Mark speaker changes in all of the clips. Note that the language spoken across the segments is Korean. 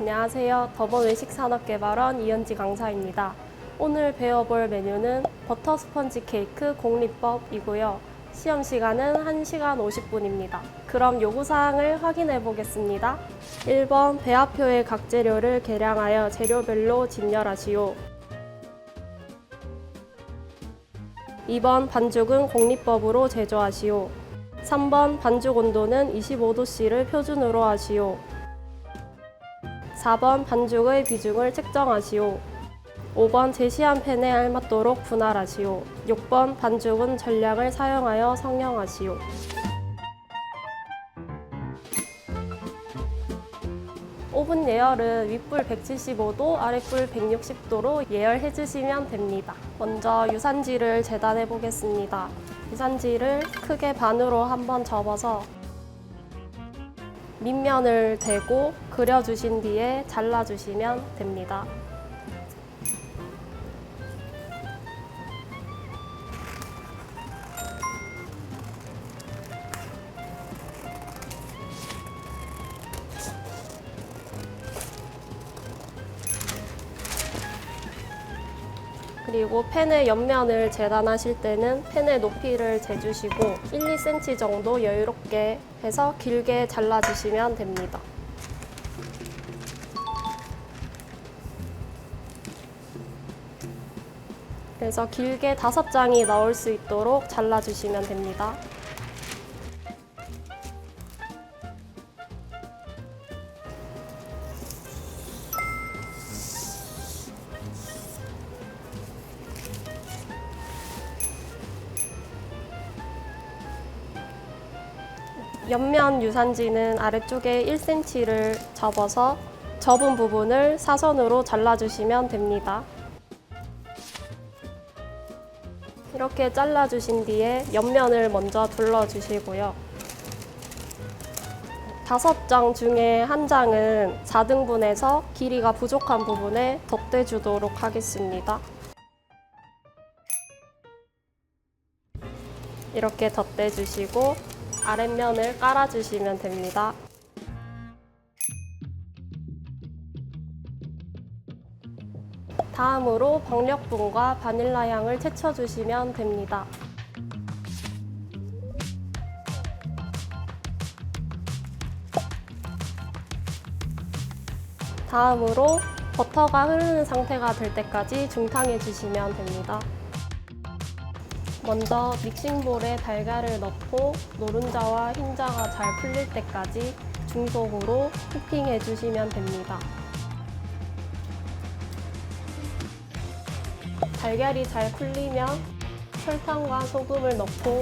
Speaker 1: 안녕하세요. 더번 외식산업개발원 이현지 강사입니다. 오늘 배워볼 메뉴는 버터 스펀지 케이크 공리법이고요. 시험 시간은 1시간 50분입니다. 그럼 요구사항을 확인해 보겠습니다. 1번 배합표의 각 재료를 계량하여 재료별로 진열하시오. 2번 반죽은 공리법으로 제조하시오. 3번 반죽 온도는 25도씨를 표준으로 하시오. 4번 반죽의 비중을 측정하시오. 5번 제시한 팬에 알맞도록 분할하시오. 6번 반죽은 전량을 사용하여 성형하시오. 오븐 예열은 윗불 175도, 아랫불 160도로 예열해 주시면 됩니다. 먼저 유산지를 재단해 보겠습니다. 유산지를 크게 반으로 한번 접어서 밑면을 대고 그려주신 뒤에 잘라주시면 됩니다. 그리고 펜의 옆면을 재단하실 때는 펜의 높이를 재주시고 1, 2cm 정도 여유롭게 해서 길게 잘라주시면 됩니다. 그래서 길게 다섯 장이 나올 수 있도록 잘라주시면 됩니다. 옆면 유산지는 아래쪽에 1cm를 접어서 접은 부분을 사선으로 잘라주시면 됩니다. 이렇게 잘라주신 뒤에 옆면을 먼저 둘러주시고요. 다섯 장 중에 한 장은 4등분해서 길이가 부족한 부분에 덧대주도록 하겠습니다. 이렇게 덧대주시고 아랫면을 깔아주시면 됩니다. 다음으로 박력분과 바닐라 향을 채쳐주시면 됩니다. 다음으로 버터가 흐르는 상태가 될 때까지 중탕해 주시면 됩니다. 먼저 믹싱볼에 달걀을 넣고 노른자와 흰자가 잘 풀릴 때까지 중속으로 휘핑해 주시면 됩니다. 달걀이 잘 풀리면 설탕과 소금을 넣고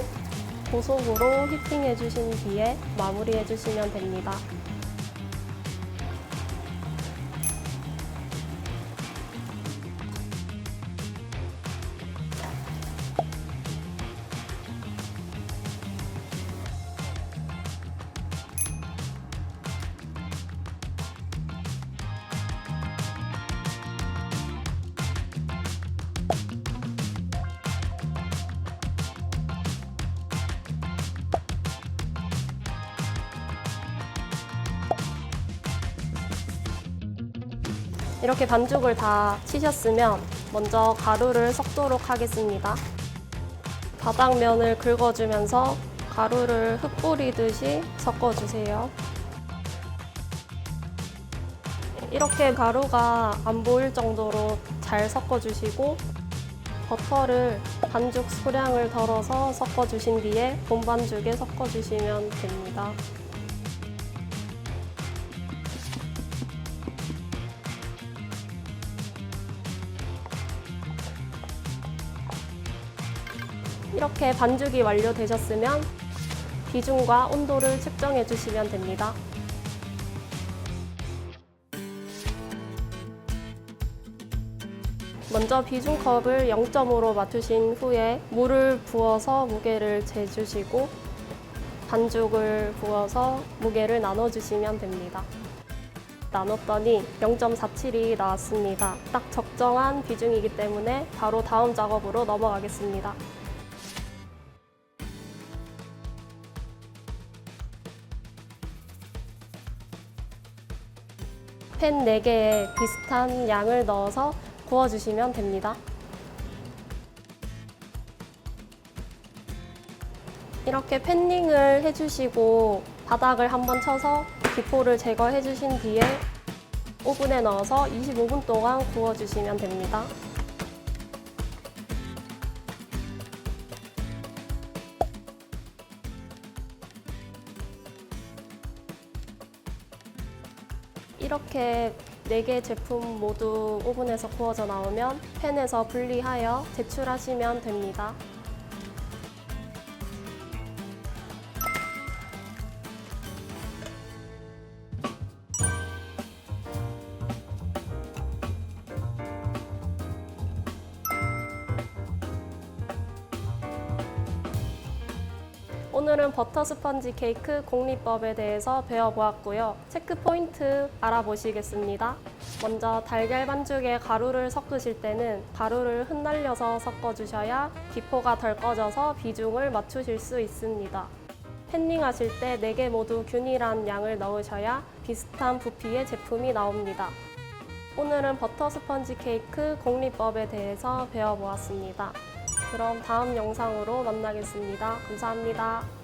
Speaker 1: 고속으로 휘핑해 주신 뒤에 마무리해 주시면 됩니다. 이렇게 반죽을 다 치셨으면 먼저 가루를 섞도록 하겠습니다. 바닥면을 긁어주면서 가루를 흩뿌리듯이 섞어주세요. 이렇게 가루가 안 보일 정도로 잘 섞어주시고 버터를 반죽 수량을 덜어서 섞어주신 뒤에 본반죽에 섞어주시면 됩니다. 이렇게 반죽이 완료되셨으면 비중과 온도를 측정해 주시면 됩니다. 먼저 비중컵을 0점으로 맞추신 후에 물을 부어서 무게를 재주시고 반죽을 부어서 무게를 나눠주시면 됩니다. 나눴더니 0.47이 나왔습니다. 딱 적정한 비중이기 때문에 바로 다음 작업으로 넘어가겠습니다. 팬 4개에 비슷한 양을 넣어서 구워주시면 됩니다. 이렇게 팬닝을 해주시고 바닥을 한번 쳐서 기포를 제거해 주신 뒤에 오븐에 넣어서 25분 동안 구워주시면 됩니다. 이렇게 4개 제품 모두 오븐에서 구워져 나오면 팬에서 분리하여 제출하시면 됩니다. 오늘은 버터 스펀지 케이크 공리법에 대해서 배워보았고요. 체크 포인트 알아보시겠습니다. 먼저 달걀 반죽에 가루를 섞으실 때는 가루를 흩날려서 섞어주셔야 기포가 덜 꺼져서 비중을 맞추실 수 있습니다. 팬닝 하실 때 4개 모두 균일한 양을 넣으셔야 비슷한 부피의 제품이 나옵니다. 오늘은 버터 스펀지 케이크 공리법에 대해서 배워보았습니다. 그럼 다음 영상으로 만나겠습니다. 감사합니다.